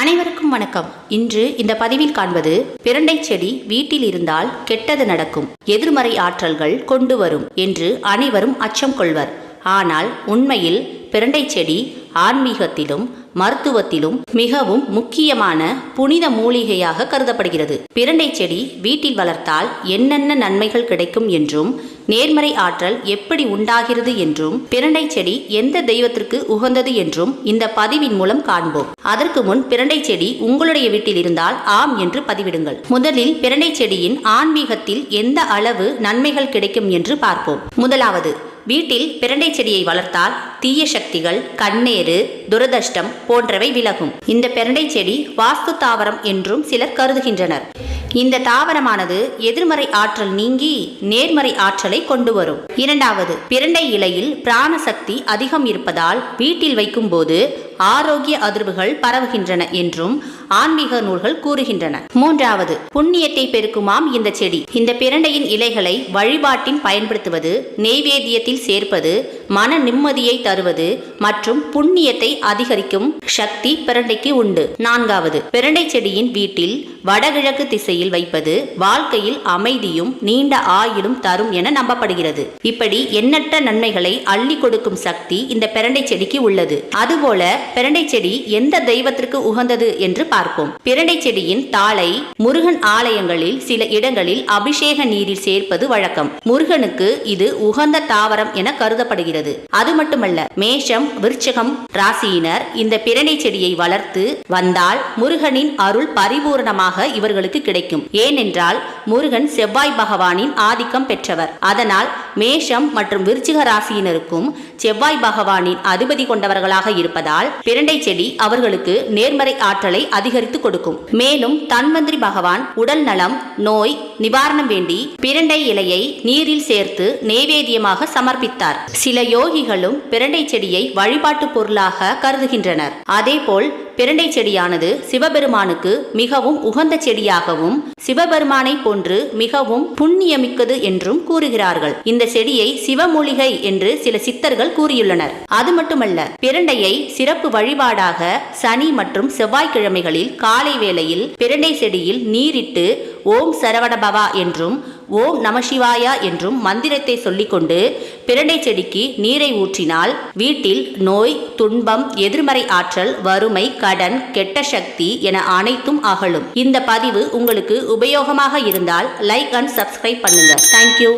அனைவருக்கும் வணக்கம். இன்று இந்த பதிவில் காண்பது பிரண்டை செடி வீட்டில் இருந்தால் கெட்டது நடக்கும். எதிர்மறை ஆற்றல்கள் கொண்டு வரும் என்று அனைவரும் அச்சம் கொள்வர். ஆனால் உண்மையில் பிரண்டை செடி ஆன்மீகத்திலும் மருத்துவத்திலும் மிகவும் முக்கியமான புனித மூலிகையாக கருதப்படுகிறது. பிரண்டை செடி வீட்டில் வளர்த்தால் என்னென்ன நன்மைகள் கிடைக்கும் என்றும் நேர்மறை ஆற்றல் எப்படி உண்டாகிறது என்றும் பிரண்டை செடி எந்த தெய்வத்திற்கு உகந்தது என்றும் இந்த பதிவின் மூலம் காண்போம். அதற்கு முன் பிரண்டை செடி உங்களுடைய வீட்டில் இருந்தால் ஆம் என்று பதிவிடுங்கள். முதலில் பிரண்டை செடியின் ஆன்மீகத்தில் எந்த அளவு நன்மைகள் கிடைக்கும் என்று பார்ப்போம். முதலாவது வீட்டில் பிரண்டை செடியை வளர்த்தால் தீய சக்திகள் கண்ணேறு துரதஷ்டம் போன்றவை விலகும். இந்த பிரண்டை செடி வாஸ்து தாவரம் என்றும் சிலர் கருதுகின்றனர். இந்த தாவரமானது எதிர்மறை ஆற்றல் நீங்கி நேர்மறை ஆற்றலை கொண்டு வரும். இரண்டாவது பிரண்டை இலையில் பிராண சக்தி அதிகம் இருப்பதால் வீட்டில் வைக்கும்போது ஆரோக்கிய அதிர்வுகள் பரவுகின்றன என்றும் ஆன்மீக நூல்கள் கூறுகின்றன. மூன்றாவது புண்ணியத்தை பெருக்குமாம் இந்த செடி. இந்த பிரண்டையின் இலைகளை வழிபாட்டின் பயன்படுத்துவது நெய்வேத்தியத்தில் சேர்ப்பது மன நிம்மதியை தருவது மற்றும் புண்ணியத்தை அதிகரிக்கும் சக்தி பிரண்டைக்கு உண்டு. நான்காவது பிரண்டை செடியின் வீட்டில் வடகிழக்கு திசையில் வைப்பது வாழ்க்கையில் அமைதியும் நீண்ட ஆயுளும் தரும் என நம்பப்படுகிறது. இப்படி எண்ணற்ற நன்மைகளை அள்ளி கொடுக்கும் சக்தி இந்த பிரண்டை செடிக்கு உள்ளது. அதுபோல பிரண்டை செடி எந்த தெய்வத்திற்கு உகந்தது என்று பார்ப்போம். பிரண்டை செடியின் தாளை முருகன் ஆலயங்களில் சில இடங்களில் அபிஷேக நீரில் சேர்ப்பது வழக்கம். முருகனுக்கு இது உகந்த தாவரம் என கருதப்படுகிறது. அது மட்டுமல்ல மேஷம் விருச்சகம் ராசியினர் இந்த பிரண்டை செடியை வளர்த்து வந்தால் முருகனின் அருள் பரிபூரணமாக இவர்களுக்கு கிடைக்கும். ஏனென்றால் முருகன் செவ்வாய் பகவானின் ஆதிக்கம் பெற்றவர். அதனால் மேஷம் மற்றும் விருச்சிக ராசியினருக்கும் செவ்வாய் பகவானின் அதிபதி கொண்டவர்களாக இருப்பதால் பிரண்டை செடி அவர்களுக்கு நேர்மறை ஆற்றலை அதிகரித்து கொடுக்கும். மேலும் தன்வந்திரி பகவான் உடல் நலம் நோய் நிவாரணம் வேண்டி பிரண்டை இலையை நீரில் சேர்த்து நெய்வேதியமாக சமர்ப்பித்தார். சில யோகிகளும் பிரண்டை செடியை வழிபாட்டு பொருளாக கருதுகின்றனர். அதேபோல் பிரண்டை செடியானது சிவபெருமானுக்கு மிகவும் உகந்த செடியாகவும் சிவபெருமானை போன்று மிகவும் புண்ணியமிக்கது என்றும் கூறுகிறார்கள். இந்த செடியை சிவமூலிகை என்று சில சித்தர்கள் கூறியுள்ளனர். அது மட்டுமல்ல பிரண்டையை சிறப்பு வழிபாடாக சனி மற்றும் செவ்வாய்க்கிழமைகளில் காலை வேளையில் பிரண்டை செடியில் நீரிட்டு ஓம் சரவணபவா என்றும் ஓம் நமசிவாயா என்றும் மந்திரத்தை சொல்லிக்கொண்டு பிரண்டை செடிக்கு நீரை ஊற்றினால் வீட்டில் நோய் துன்பம் எதிர்மறை ஆற்றல் வறுமை கடன் கெட்ட சக்தி என அனைத்தும் அகலும். இந்த பதிவு உங்களுக்கு உபயோகமாக இருந்தால் லைக் அண்ட் சப்ஸ்கிரைப் பண்ணுங்க. Thank you